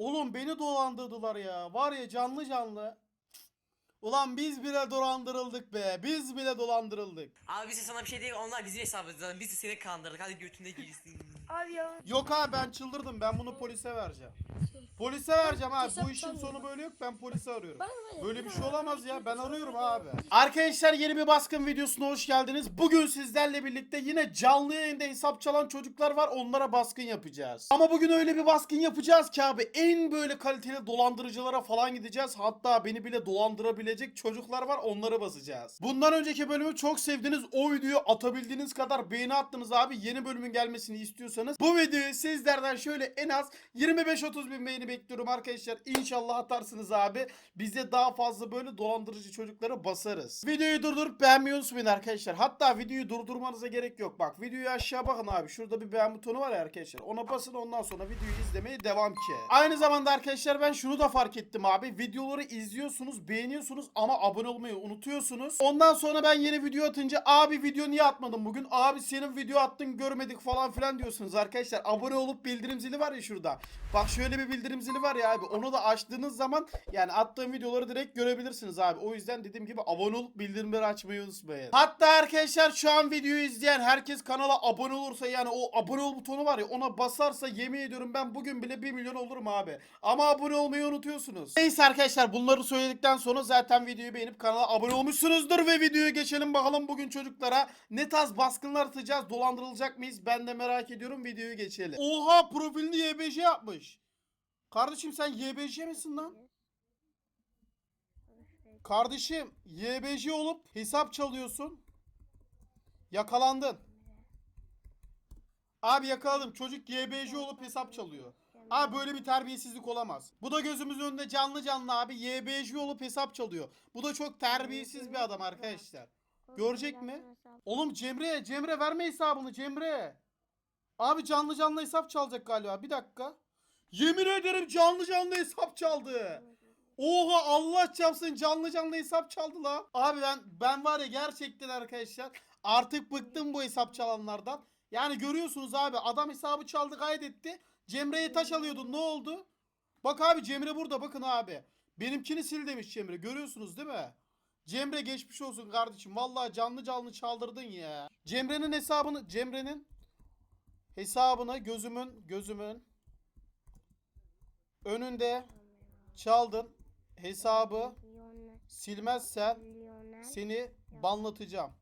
Oğlum beni dolandırdılar ya. Var ya canlı canlı. Ulan biz bile dolandırıldık be. Biz bile dolandırıldık. Abi biz de sana bir şey değil onlar bizim hesabımızdan biz de seni kandırdık hadi götünde girsin. Abi ya. Yok abi ben çıldırdım. Ben bunu polise vereceğim. Polise vereceğim abi. Bu işin sonu böyle yok. Ben polise arıyorum. Böyle bir şey olamaz ya. Ben arıyorum abi. Arkadaşlar yeni bir baskın videosuna hoş geldiniz. Bugün sizlerle birlikte yine canlı yayında hesap çalan çocuklar var. Onlara baskın yapacağız. Ama bugün öyle bir baskın yapacağız ki abi. En böyle kaliteli dolandırıcılara falan gideceğiz. Hatta beni bile dolandırabilecek çocuklar var. Onlara basacağız. Bundan önceki bölümü çok sevdiniz. O videoyu atabildiğiniz kadar beğeni attınız abi. Yeni bölümün gelmesini istiyorsanız bu videoyu sizlerden şöyle en az 25-30 bin beğeni bekliyorum arkadaşlar. İnşallah atarsınız abi. Biz de daha fazla böyle dolandırıcı çocuklara basarız. Videoyu durdurup beğenmeyi unutmayın arkadaşlar. Hatta videoyu durdurmanıza gerek yok. Bak videoyu aşağı bakın abi. Şurada bir beğen butonu var ya arkadaşlar. Ona basın ondan sonra videoyu izlemeye devam ki. Aynı zamanda arkadaşlar ben şunu da fark ettim abi. Videoları izliyorsunuz, beğeniyorsunuz ama abone olmayı unutuyorsunuz. Ondan sonra ben yeni video atınca abi video niye atmadın bugün? Abi senin video attın görmedik falan filan diyorsunuz arkadaşlar. Abone olup bildirim zili var ya şurada. Bak şöyle bir bildirim zili var ya abi. Onu da açtığınız zaman yani attığım videoları direkt görebilirsiniz abi. O yüzden dediğim gibi abone olup bildirimleri açmayı unutmayın. Hatta arkadaşlar şu an videoyu izleyen herkes kanala abone olursa yani o abone ol butonu var ya ona basarsa yemin ediyorum ben bugün bile 1 milyon olurum abi. Ama abone olmayı unutuyorsunuz. Neyse arkadaşlar bunları söyledikten sonra zaten videoyu beğenip kanala abone olmuşsunuzdur ve videoya geçelim bakalım bugün çocuklara ne tarz baskınlar atacağız dolandırılacak mıyız ben de merak ediyorum videoyu geçelim. Oha profilini YBJ yapmış. Kardeşim sen YBJ misin lan? Kardeşim YBJ olup hesap çalıyorsun. Yakalandın. Abi yakaladım. Çocuk YBJ olup hesap çalıyor. Abi böyle bir terbiyesizlik olamaz. Bu da gözümüzün önünde canlı canlı abi YBJ olup hesap çalıyor. Bu da çok terbiyesiz bir adam arkadaşlar. Görecek mi? Oğlum Cemre, Cemre verme hesabını Cemre. Abi canlı canlı hesap çalacak galiba. Bir dakika. Yemin ederim canlı canlı hesap çaldı. Oha Allah çarpsın canlı canlı hesap çaldı la. Abi ben ben var ya gerçekten arkadaşlar artık bıktım bu hesap çalanlardan. Yani görüyorsunuz abi adam hesabı çaldı kaydetti. Cemre'ye taş alıyordu ne oldu? Bak abi Cemre burada bakın abi. Benimkini sil demiş Cemre görüyorsunuz değil mi? Cemre geçmiş olsun kardeşim. Vallahi canlı canlı çaldırdın ya. Cemre'nin hesabını Cemre'nin hesabını gözümün gözümün önünde çaldın. Hesabı silmezsen seni banlatacağım.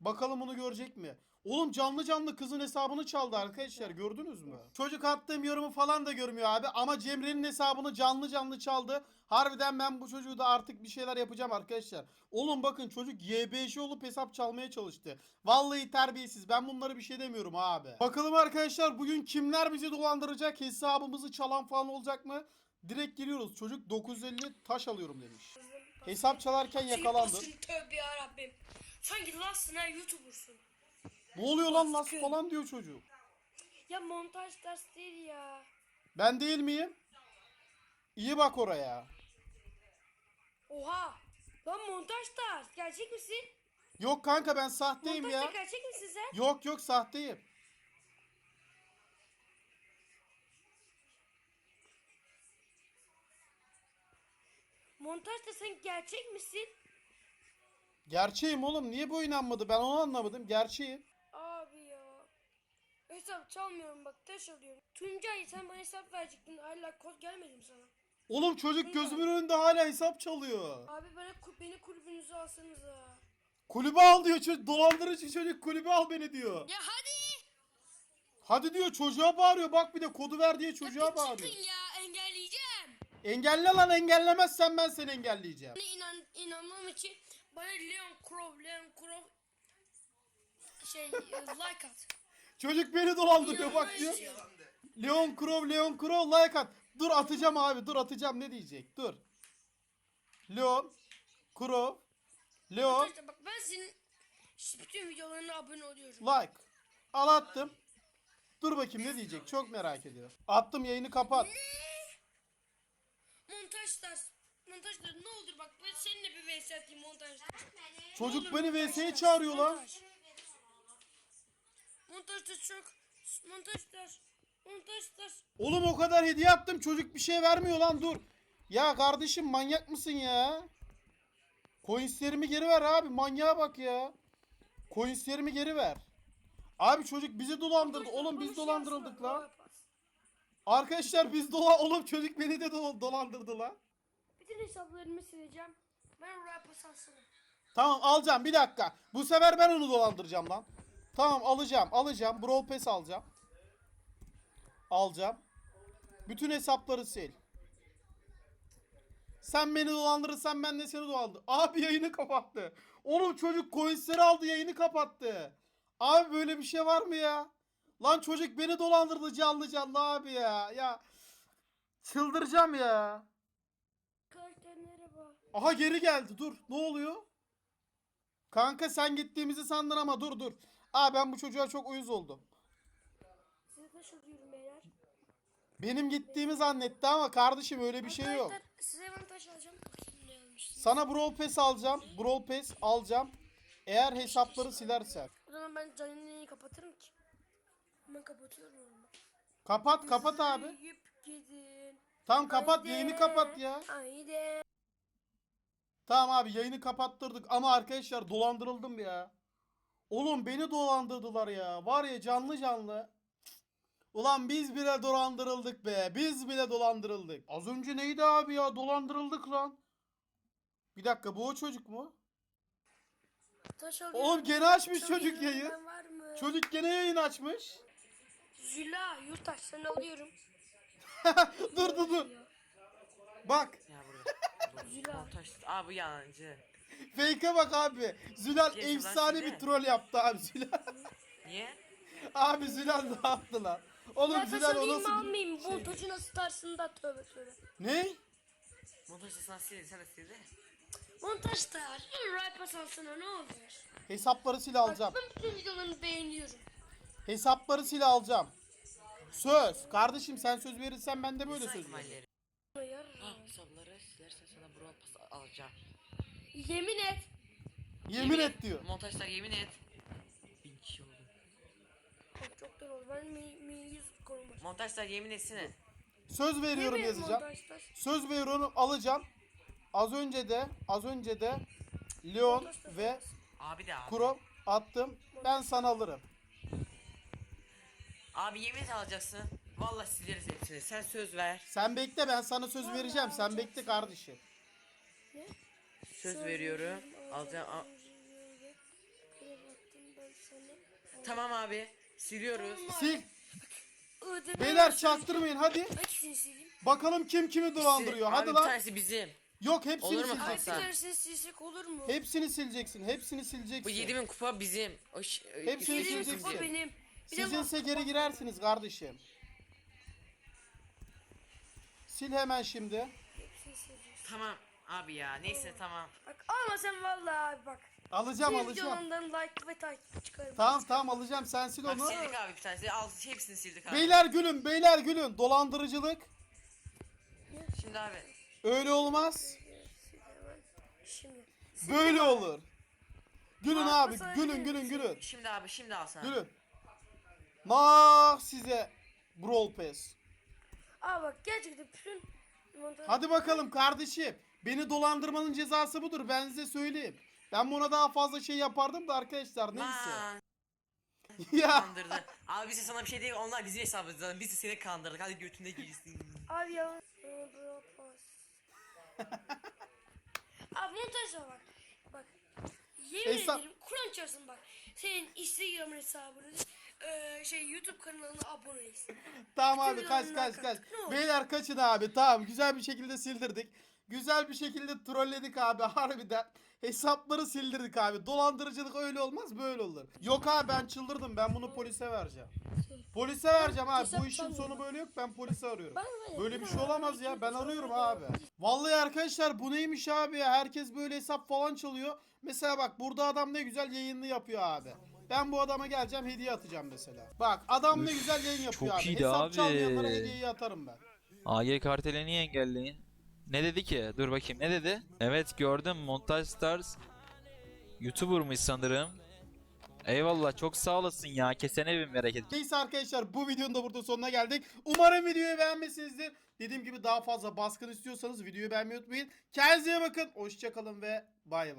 Bakalım bunu görecek mi? Oğlum canlı canlı kızın hesabını çaldı arkadaşlar gördünüz mü? Çocuk attığım yorumu falan da görmüyor abi ama Cemre'nin hesabını canlı canlı çaldı. Harbiden ben bu çocuğu da artık bir şeyler yapacağım arkadaşlar. Oğlum bakın çocuk YBŞ olup hesap çalmaya çalıştı. Vallahi terbiyesiz ben bunlara bir şey demiyorum abi. Bakalım arkadaşlar bugün kimler bizi dolandıracak hesabımızı çalan falan olacak mı? Direkt giriyoruz çocuk 950 taş alıyorum demiş. Hesap çalarken yakalandın. Basın tövbe yarabbim. Sanki lasın ha youtubersun. Ne oluyor lan nasıl falan diyor çocuk. Ya montaj ders değil ya. Ben değil miyim? İyi bak oraya. Oha. Lan montaj ders. Gerçek misin? Yok kanka ben sahteyim Montajda ya. gerçek misin sen? Yok yok sahteyim. Montajda sen gerçek misin? Gerçeğim oğlum. Niye bu inanmadı? Ben onu anlamadım. Gerçeğim. Abi ya. Hesap çalmıyorum bak taş alıyorum. Tuncay sen bana hesap verecektin hala kod gelmedi mi sana? Oğlum çocuk gözümün önünde hala hesap çalıyor. Abi bana beni kulübünüze alsanıza. Kulübe al diyor çocuk. Dolandırıcı çocuk kulübe al beni diyor. Ya hadi. Hadi diyor çocuğa bağırıyor. Bak bir de kodu ver diye çocuğa bağırıyor. ya engelleyeceğim. Engelle lan engellemezsen ben seni engelleyeceğim. İnan, inanmam için bana Leon Crow, Leon Crow şey e, like at. Çocuk beni dolandırıyor bak diyor. Leon Crow, Leon Crow like at. Dur atacağım abi dur atacağım ne diyecek dur. Leon Crow Leon Arkadaşlar bak ben senin bütün videolarına abone oluyorum. like. Al attım. Dur bakayım ne diyecek çok merak ediyorum. Attım yayını kapat. Montaj ders. Montaj ders ne olur bak ben seninle bir vs atayım montaj ders. Çocuk beni VS'ye çağırıyor lan. Montaj. Montaj ders çok. Montaj ders. Montaj taş. Oğlum o kadar hediye attım çocuk bir şey vermiyor lan dur. Ya kardeşim manyak mısın ya? Coinslerimi geri ver abi manyağa bak ya. Coinslerimi geri ver. Abi çocuk bizi dolandırdı. Oğlum biz dolandırıldık lan. Arkadaşlar biz dola oğlum çocuk beni de do- dolandırdı lan. Bütün hesaplarımı sileceğim. Ben oraya pas. Tamam alacağım bir dakika. Bu sefer ben onu dolandıracağım lan. Tamam alacağım alacağım. Brawl Pass alacağım. Alacağım. Bütün hesapları sil. Sen beni dolandırırsan ben de seni dolandır. Abi yayını kapattı. Oğlum çocuk coinsleri aldı yayını kapattı. Abi böyle bir şey var mı ya? Lan çocuk beni dolandırdı canlı canlı abi ya. Ya çıldıracağım ya. Karakterlere bak. Aha geri geldi. Dur. Ne oluyor? Kanka sen gittiğimizi sandın ama dur dur. Aa ben bu çocuğa çok uyuz oldum. Taş alıyorum beyler. Benim gittiğimi zannetti ama kardeşim öyle bir şey yok. Arkadaşlar, Size ben taş alacağım. Bakayım ne almışsınız. Sana Brawl Pass alacağım. Brawl Pass alacağım. Eğer hesapları silersen. O zaman ben niye kapatırım ki? Hemen kapatıyorum onu. Kapat kapat abi. Yiyip gidin. Tamam kapat Haydi. yayını kapat ya. Haydi. Tamam abi yayını kapattırdık ama arkadaşlar dolandırıldım ya. Oğlum beni dolandırdılar ya. Var ya canlı canlı. Ulan biz bile dolandırıldık be. Biz bile dolandırıldık. Az önce neydi abi ya? Dolandırıldık lan. Bir dakika bu o çocuk mu? Taş alıyorum. Oğlum gene açmış Taş çocuk alıyorum, yayın. ben var mı? Çocuk gene yayın açmış. Züla yurttaş sen alıyorum. dur dur dur. Bak. Ya burada. Züla. Montaj. Aa bu yalancı. Fake'e bak abi. Zülal Geçin lan efsane bir troll yaptı abi Zülal. Niye? Abi Zülal ne yaptı lan? Oğlum Zülal o nasıl bir almayayım? şey? Montajı nasıl tarzında tövbe tövbe. Ne? Montaj sana sildi sen de sildi. Montaj tar. Rap alsana ne olur. Hesapları sil Bak alacağım. ben bütün videolarını beğeniyorum. Hesapları sil alacağım. Söz. Kardeşim sen söz verirsen ben de böyle söz veririm. ihtimalleri. Hayır. Ha hesapları silersen sana brawl pass alacağım. Yemin et. Yemin et diyor. Montajlar yemin et. Bin kişi oldu. Bak çok da oldu. Ben mi, mi yüz koymuş. Montajlar yemin etsene. Söz veriyorum Yemin yazacağım. montajlar. Söz veriyorum alacağım. Az önce de az önce de Leon ve Abi de abi. Kuro attım. Ben sana alırım. Abi yemin alacaksın. Vallahi sileriz hepsini. Sen söz ver. Sen bekle ben sana söz vereceğim. Sen bekle kardeşim. Söz veriyorum. Alacağım. Al- Tamam abi. Siliyoruz. Sil. Beyler çaktırmayın hadi. Sileyim. Bakalım kim kimi dolandırıyor. Abi Hadi bir lan. tanesi bizim. Yok hepsini Olur mu sileceksin. Hasan? tanesini silsek olur mu? Hepsini sileceksin. Hepsini Bu sileceksin. 7000 kupa bizim. O ş- Hepsini Benim sileceksin. kupa bizim. benim. Bir Sizinse geri girersiniz kardeşim. Sil hemen şimdi. Tamam abi ya. Neyse tamam. Bak ama sen vallahi abi bak. Alacağım Tüm alacağım. videolarından like ve takip çıkarım. Tamam tamam alacağım sen sil Bak onu. sildik abi bir tanesi. Al hepsini sildik abi. Beyler gülün beyler gülün. Dolandırıcılık. Şimdi abi. Öyle olmaz. Hemen. Şimdi. Böyle olur. Gülün abi gülün gülün gülün. Şimdi abi şimdi al sana. Gülün. Nah size Brawl Pass. Aa bak gerçekten montaj- Hadi bakalım kardeşim. Beni dolandırmanın cezası budur ben size söyleyeyim. Ben buna daha fazla şey yapardım da arkadaşlar neyse. Lan ya kandırdı. Abi bize sana bir şey değil. Onlar bizim hesabımızdan. Biz de seni kandırdık. Hadi götüne girsin. Abi ya. Aa, bro, pas. Abi montajla bak. Bak. Yemin Hesap- ederim Kur'an çarpsın bak. Senin Instagram hesabını eee şey YouTube kanalına aboneyiz. tamam abi kaç kaç kaç. Beyler kaçın abi tamam güzel bir şekilde sildirdik. Güzel bir şekilde trolledik abi harbiden. Hesapları sildirdik abi. Dolandırıcılık öyle olmaz böyle olur. Yok abi ben çıldırdım ben bunu polise vereceğim. Polise vereceğim abi. Bu işin sonu böyle yok ben polise arıyorum. Böyle bir şey olamaz ya. Ben arıyorum abi. Vallahi arkadaşlar bu neymiş abi ya? Herkes böyle hesap falan çalıyor. Mesela bak burada adam ne güzel yayınlı yapıyor abi. Ben bu adama geleceğim hediye atacağım mesela. Bak adam ne Üf, güzel yayın yapıyor çok abi. iyiydi Hesap abi. çalmayanlara hediyeyi atarım ben. AG karteli niye engelleyin? Ne dedi ki? Dur bakayım ne dedi? Evet gördüm Montaj Stars YouTuber'mış sanırım. Eyvallah çok sağ olasın ya. Kesene bin bereket. Neyse arkadaşlar bu videonun da burada sonuna geldik. Umarım videoyu beğenmişsinizdir. Dediğim gibi daha fazla baskın istiyorsanız videoyu beğenmeyi unutmayın. Kendinize iyi bakın. Hoşçakalın ve bay bay.